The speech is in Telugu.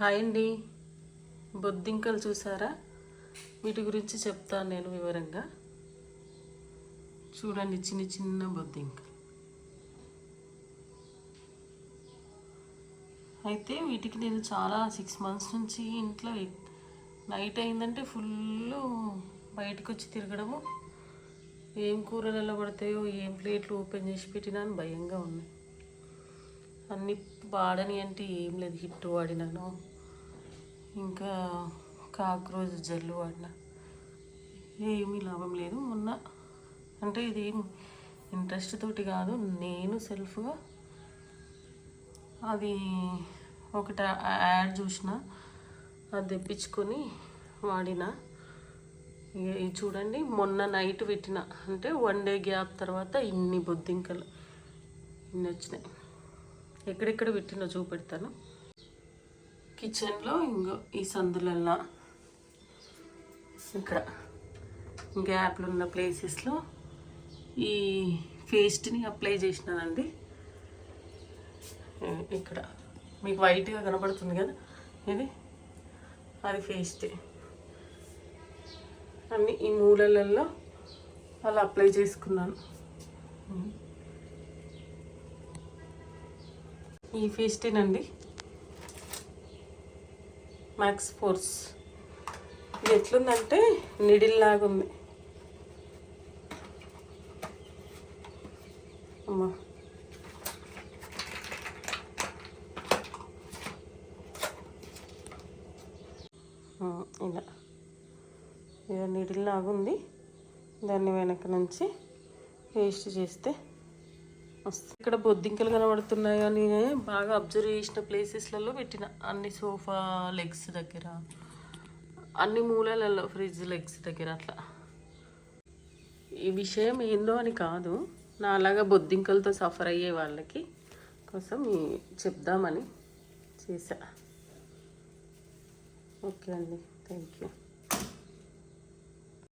హాయ్ అండి. బొద్దింకలు చూసారా? వీటి గురించి చెప్తాను నేను వివరంగా. చూడండి చిన్న చిన్న బొద్దింకలు. అయితే వీటికి నేను చాలా సిక్స్ మంత్స్ నుంచి ఇంట్లో నైట్ అయిందంటే ఫుల్ బయటకు వచ్చి తిరగడము. ఏం కూరలలో పడతాయో ఏం ప్లేట్లు ఓపెన్ చేసి పెట్టినా అని భయంగా ఉన్నాయి. అన్ని వాడని అంటే ఏం లేదు హిట్ వాడినాను. ఇంకా కాక్రోజ్ జల్లు వాడిన. ఏమీ లాభం లేదు మొన్న. అంటే ఇది ఇంట్రెస్ట్ తోటి కాదు నేను సెల్ఫ్గా అది ఒకటి యాడ్ చూసిన అది తెప్పించుకొని వాడిన. ఇక ఇది చూడండి మొన్న నైట్ పెట్టిన. అంటే వన్ డే గ్యాప్ తర్వాత ఇన్ని బొద్దింకలు ఇన్ని వచ్చినాయి. ఎక్కడెక్కడ పెట్టినో చూపెడతాను. కిచెన్లో ఇంకో ఈ సందులల్లా. ఇక్కడ గ్యాప్లు ఉన్న ప్లేసెస్లో ఈ పేస్ట్ని అప్లై చేసినానండి. ఇక్కడ మీకు వైట్గా కనబడుతుంది కదా? ఇది? అది పేస్ట్. అన్ని ఈ మూలలలో అలా అప్లై చేసుకున్నాను. ఈ ఫీస్టినండి మ్యాక్స్ ఫోర్స్ ఇది ఎట్లుందంటే నిడిల్ లాగా ఉంది అమ్మా ఇలా. ఇలా ఇది నిడిల్ లాగా ఉంది దాన్ని వెనక నుంచి పేస్ట్ చేస్తే వస్తుంది ఇక్కడ బొద్దింకలు కనబడుతున్నాయి అని బాగా అబ్జర్వ్ చేసిన ప్లేసెస్లలో పెట్టిన. అన్ని సోఫా లెగ్స్ దగ్గర. అన్ని మూలలలో ఫ్రిడ్జ్ లెగ్స్ దగ్గర అట్లా. ఈ విషయం ఏందో అని కాదు. నా అలాగా బొద్దింకలతో సఫర్ అయ్యే వాళ్ళకి కోసం చెప్దామని చేశా. ఓకే అండి. Thank you